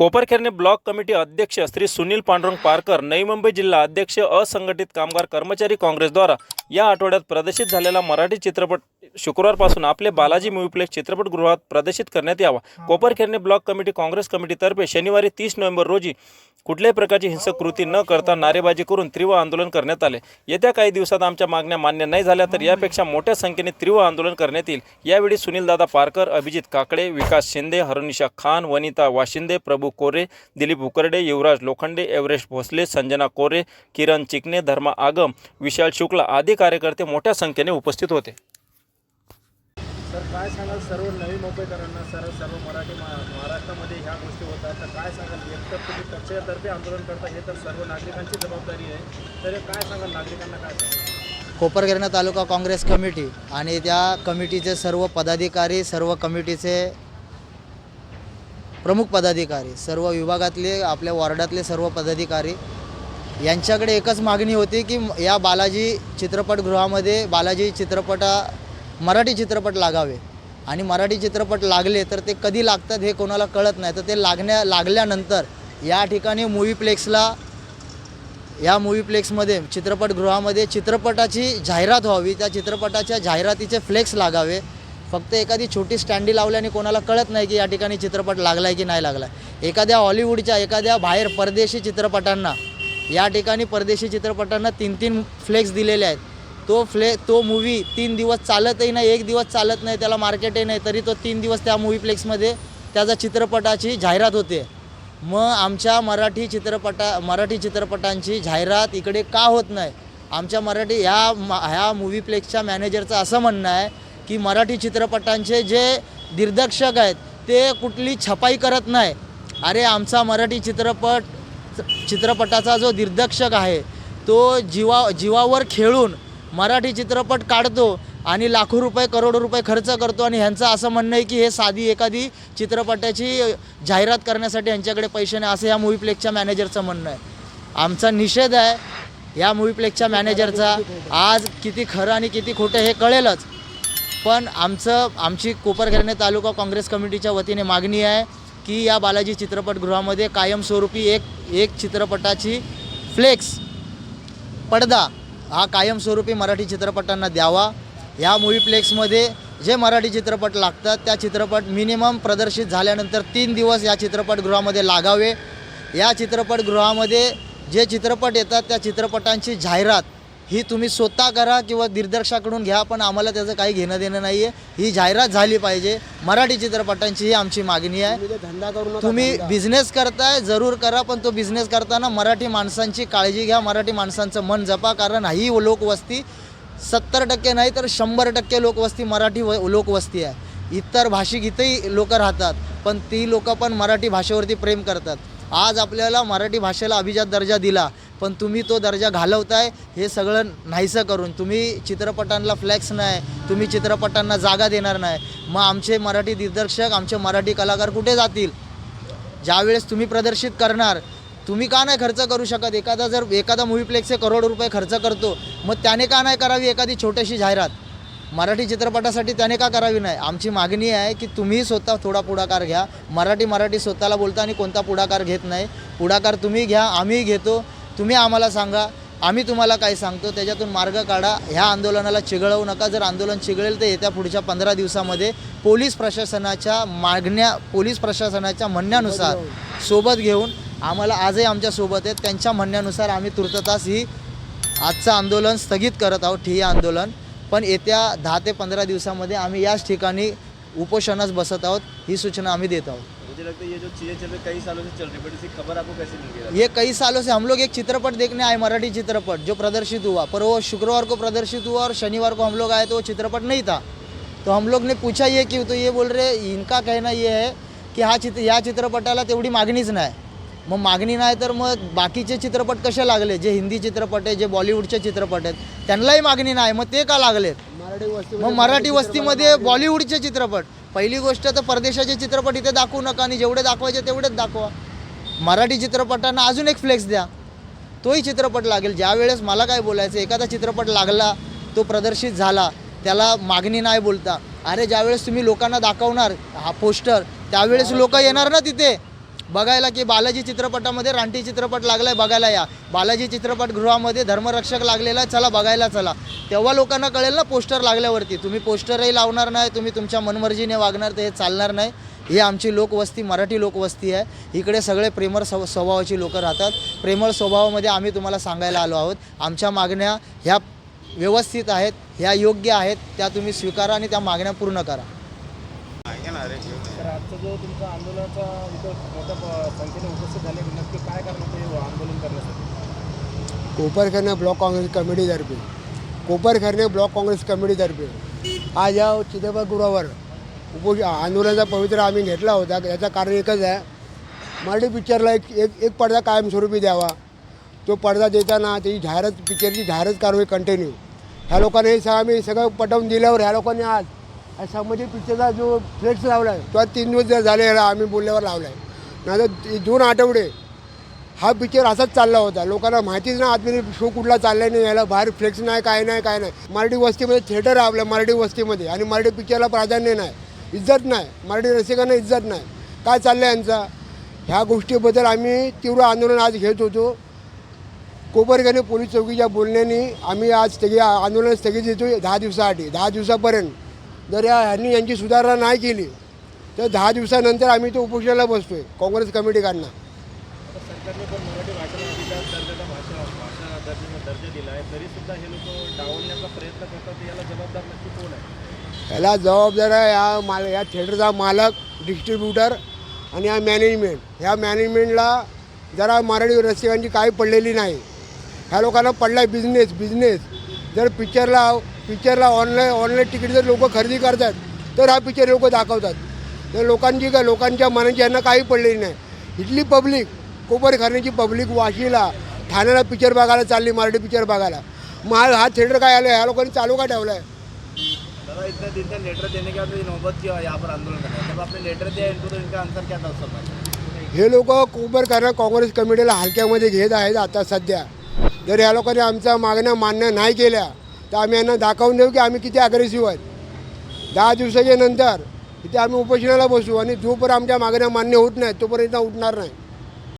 Koparkhairane block committee अध्यक्ष श्री सुनील पांडुरंग पारकर नवी मुंबई जिल्हा अध्यक्ष असंघटित कामगार कर्मचारी काँग्रेसद्वारा या आठवड्यात प्रदर्शित झालेला मराठी चित्रपट शुक्रवारपासून आपले बालाजी मूवीप्लेक्स चित्रपटगृहात प्रदर्शित करण्यात यावा. कोपरखेरणे ब्लॉक कमिटी काँग्रेस कमिटीतर्फे शनिवारी तीस नोव्हेंबर रोजी कुठल्याही प्रकारची हिंसक कृती न करता नारेबाजी करून तीव्र आंदोलन करण्यात आले. येत्या काही दिवसात आमच्या मागण्या मान्य नाही झाल्या तर यापेक्षा मोठ्या संख्येने तीव्र आंदोलन करण्यात येईल. यावेळी सुनीलदादा पारकर अभिजित काकडे विकास शिंदे हरुनिशा खान वनिता वाशिंदे प्रभू कोरे दिलीप उकरडे युवराज लोखंडे एव्हरेस्ट भोसले संजना कोरे किरण चिकणे धर्मा आगम विशाल शुक्ला आदी कार्यकर्ते मोठ्या संख्येने उपस्थित होते. सर काय सांगाल सर्व नवी मुंबईकरांना सर सर्व मराठी मा महाराष्ट्रामध्ये ह्या गोष्टी होतात तर काय सांगाल? एक तर तुम्ही पक्षातर्फे आंदोलन करता हे तर सर्व नागरिकांची जबाबदारी आहे. तर काय सांगाल नागरिकांना काय सांगाल? कोपरगिरणा तालुका काँग्रेस कमिटी आणि त्या कमिटीचे सर्व पदाधिकारी सर्व कमिटीचे प्रमुख पदाधिकारी सर्व विभागातले आपल्या वॉर्डातले सर्व पदाधिकारी यांच्याकडे एकच मागणी होती की या बालाजी चित्रपटगृहामध्ये बालाजी चित्रपटा मराठी चित्रपट लागावे. आणि मराठी चित्रपट लागले तर ते कधी लागतात हे कोणाला कळत नाही. तर ते लागण्या लागल्यानंतर या ठिकाणी मूवीप्लेक्सला या मूवीप्लेक्समध्ये चित्रपटगृहामध्ये चित्रपटाची जाहिरात व्हावी. त्या चित्रपटाच्या जाहिरातीचे फ्लेक्स लागावे. फक्त एखादी छोटी स्टँडी लावल्याने कोणाला कळत नाही की या ठिकाणी चित्रपट लागला आहे की नाही लागला आहे एखाद्या हॉलिवूडच्या एखाद्या बाहेर परदेशी चित्रपटांना या ठिकाणी परदेशी चित्रपटांना तीन तीन फ्लेक्स दिलेले आहेत. तो फ्ले तो मूवी तीन दिवस चालतही नाही एक दिवस चालत नाही त्याला मार्केटही नाही तरी तो तीन दिवस त्या मूवी प्लेक्समध्ये त्याचा चित्रपटाची जाहिरात होते. मग आमच्या मराठी चित्रपटा मराठी चित्रपटांची जाहिरात इकडे का होत नाही? आमच्या मराठी ह्या मा ह्या मूवीप्लेक्सच्या मॅनेजरचं असं म्हणणं आहे की मराठी चित्रपटांचे जे दिग्दर्शक आहेत ते कुठली छपाई करत नाही. अरे आमचा मराठी चित्रपट चित्रपटाचा जो दिग्दर्शक आहे तो जीवा जीवावर खेळून मराठी चित्रपट काढतो आणि लाखो रुपये करोडो रुपये खर्च करतो आणि ह्यांचं असं म्हणणं आहे की हे साधी एखादी चित्रपटाची जाहिरात करण्यासाठी यांच्याकडे पैसे नाही असं या मूवीप्लेक्सच्या मॅनेजरचं म्हणणं आहे. आमचा निषेध आहे या मूवीप्लेक्सच्या मॅनेजरचा आज किती खरं आणि किती खोटं हे कळेलच. पण आमचं आमची कोपरखेरणे तालुका काँग्रेस कमिटीच्या वतीने मागणी आहे की या बालाजी चित्रपटगृहामध्ये कायमस्वरूपी एक एक चित्रपटाची फ्लेक्स पडदा हा कायमस्वरूपी मराठी चित्रपटांना द्यावा. ह्या मूवीप्लेक्समध्ये जे मराठी चित्रपट लागतात त्या चित्रपट मिनिमम प्रदर्शित झाल्यानंतर तीन दिवस या चित्रपटगृहामध्ये लागावे. या चित्रपटगृहामध्ये जे चित्रपट येतात त्या चित्रपटांची जाहिरात ही तुम्ही स्वतः करा किंवा दिग्दर्शकाकडून घ्या पण आम्हाला त्याचं काही घेणं देणं नाही आहे ही जाहिरात झाली पाहिजे. मराठी चित्रपटांची ही आमची मागणी आहे. धंदा करू नका तुम्ही. बिझनेस करताय जरूर करा पण तो बिझनेस करताना मराठी माणसांची काळजी घ्या. मराठी माणसांचं मन जपा कारण ही लोकवस्ती सत्तर टक्के नाही तर शंभर टक्के लोकवस्ती मराठी व लोकवस्ती आहे. इतर भाषिक इथेही लोक राहतात पण ती लोक पण मराठी भाषेवरती प्रेम करतात. आज आपल्याला मराठी भाषेला अभिजात दर्जा दिला पण तुम्ही तो दर्जा घालवताय हे सगळं नाहीसं करून. तुम्ही चित्रपटांना फ्लॅक्स नाही तुम्ही चित्रपटांना जागा देणार नाही. मग आमचे मराठी दिग्दर्शक आमचे मराठी कलाकार कुठे जातील? ज्यावेळेस तुम्ही प्रदर्शित करणार तुम्ही का नाही खर्च करू शकत? एखादा जर एखादा मूवीप्लेक्सचे करोड रुपये खर्च करतो मग त्याने का नाही करावी एखादी छोटीशी जाहिरात? मराठी चित्रपटासाठी त्याने का करावी नाही? आमची मागणी आहे की तुम्ही स्वतः थोडा पुढाकार घ्या. मराठी मराठी स्वतःला बोलता आणि कोणता पुढाकार घेत नाही. पुढाकार तुम्ही घ्या आम्ही घेतो. तुम्ही आम्हाला सांगा आम्ही तुम्हाला काय सांगतो त्याच्यातून मार्ग काढा. ह्या आंदोलनाला चिघळवू नका. जर आंदोलन चिघळेल तर येत्या पुढच्या पंधरा दिवसामध्ये पोलीस प्रशासनाच्या मागण्या पोलीस प्रशासनाच्या म्हणण्यानुसार सोबत घेऊन. आम्हाला आजही आमच्यासोबत आहेत. त्यांच्या म्हणण्यानुसार आम्ही तुर्ततास ही आजचं आंदोलन स्थगित करत आहोत ठिय्या आंदोलन. पण येत्या दहा ते पंधरा दिवसामध्ये आम्ही याच ठिकाणी उपोषणास बसत आहोत ही सूचना आम्ही देत आहोत. मुझे लगता है ये जो चीज़ें चल रही कई सालों से चल रही बट इसकी खबर आपको कैसे मिल गई? ये कई सालों से हम लोग एक चित्रपट देखने आए मराठी चित्रपट जो प्रदर्शित हुआ। पर वो शुक्रवार को प्रदर्शित हुआ और शनिवार को हम लोग आए तो वो चित्रपट नहीं था। तो हम लोग ने पूछा ये क्यों? तो ये बोल रहे इनका कहना ये है की हा चित्र या चित्रपटाला तेवढी मागणीच नाही. मग मागणी नाही तर मग बाकीचे चित्रपट कसे लागले? जे हिंदी चित्रपट आहे जे बॉलिवूडचे चित्रपट आहेत त्यांनाही मागणी नाही. मग ते का लागलेत? मराठी वस्ती मग मराठी वस्तीमध्ये बॉलिवूडचे चित्रपट. पहिली गोष्ट तर परदेशाचे चित्रपट इथे दाखवू नका आणि जेवढे दाखवायचे तेवढेच दाखवा. मराठी चित्रपटांना अजून एक फ्लेक्स द्या. तोही चित्रपट लागेल. ज्यावेळेस मला काय बोलायचं एखादा चित्रपट लागला तो प्रदर्शित झाला त्याला मागणी नाही बोलता. अरे ज्यावेळेस तुम्ही लोकांना दाखवणार हा पोस्टर त्यावेळेस लोक येणार ना तिथे? बघायला की बालाजी चित्रपटामध्ये रानटी चित्रपट लागलाय बघायला या. बालाजी चित्रपटगृहामध्ये धर्मरक्षक लागलेला आहे चला बघायला चला. तेव्हा लोकांना कळेल ना पोस्टर लागल्यावरती. तुम्ही पोस्टरही लावणार नाही तुम्ही तुमच्या मनमर्जीने वागणार तर हे चालणार नाही. ही आमची लोकवस्ती मराठी लोकवस्ती आहे. इकडे सगळे प्रेमळ स्व स्वभावाची लोकं राहतात. प्रेमळ स्वभावामध्ये आम्ही तुम्हाला सांगायला आलो आहोत. आमच्या मागण्या ह्या व्यवस्थित आहेत ह्या योग्य आहेत त्या तुम्ही स्वीकारा आणि त्या मागण्या पूर्ण करा. आजचा जो तुमचा आंदोलनाचा इथं मोठ्या संख्येने उपस्थित झाले नक्की काय कारण होते आंदोलन करण्यासाठी? कोपरखैरणे ब्लॉक काँग्रेस कमिटीतर्फे कोपरखैरणे ब्लॉक काँग्रेस कमिटीतर्फे आज या चित्रपटगृहावर उपोष आंदोलनाचा पवित्र आम्ही घेतला होता. याचं कारण एकच आहे मराठी पिक्चरला एक एक एक पडदा कायमस्वरूपी द्यावा. तो पडदा देताना त्याची जाहिरात पिक्चरची जाहिरात कारवाई कंटिन्यू ह्या लोकांनी हे सगळं आम्ही सगळं पटवून दिल्यावर ह्या लोकांनी आज हा संबंधित पिक्चरचा जो फ्लेक्स लावला आहे तो तीन दिवस झाले ह्याला आम्ही बोलल्यावर लावला आहे नाही दोन आठवडे हा पिक्चर असाच चालला होता. लोकांना माहितीच नाही आतमध्ये शो कुठला चालला नाही याला बाहेर फ्लेक्स नाही काय नाही काय नाही. मराठी वस्तीमध्ये थिएटर आहे आपल्या मराठी वस्तीमध्ये. आणि मराठी पिक्चरला प्राधान्य नाही. इज्जत नाही. मराठी रसिकांना इज्जत नाही. काय चाललं आहे यांचा? ह्या गोष्टीबद्दल आम्ही तीव्र आंदोलन आज घेत होतो. कोपरगाने पोलीस चौकीच्या बोलण्याने आम्ही आज स्थगित आंदोलन स्थगित देतो दहा दिवसासाठी. दहा दिवसापर्यंत. जर या ह्यांनी यांची सुधारणा नाही केली तर दहा दिवसानंतर आम्ही तो उपोषणाला बसतो आहे काँग्रेस कमिटीकडनं ह्याला जबाबदार आहे? या माल या थिएटरचा मालक डिस्ट्रीब्युटर आणि या मॅनेजमेंट ह्या मॅनेजमेंटला जरा मराठी रसिकांची काही पडलेली नाही. ह्या लोकांना पडला आहे बिझनेस बिझनेस जर पिक्चरला पिक्चरला ऑनलाईन ऑनलाईन तिकीट जर लोक खरेदी करतात तर हा पिक्चर लोक दाखवतात. तर लोकांची काय लोकांच्या मनाची यांना काही पडलेली नाही. इथली पब्लिक कोपरखान्याची पब्लिक वाशीला ठाण्याला पिक्चर बघायला चालली मराठी पिक्चर बघायला. मग हा हा थिएटर काय आलं ह्या लोकांनी चालू का ठेवला आहे दादा इतने दिन से लेटर देने के बाद भी नौबत किया यहाँ पर आंदोलन करना है जब आपने लेटर दिया इनको तो इनका आंसर क्या था उस समय हे लोक कोपरखाना काँग्रेस कमिटीला हलक्यामध्ये घेत आहेत आता सध्या. जर या लोकांनी आमच्या मागण्या मान्य नाही केल्या. तर आम्ही यांना दाखवून देऊ की आम्ही किती अग्रेसिव्ह आहेत. दहा दिवसाच्या नंतर इथे आम्ही उपोषणाला बसू आणि जोपर्यंत आमच्या मागण्या मान्य होत नाहीत तोपर्यंत उठणार नाही.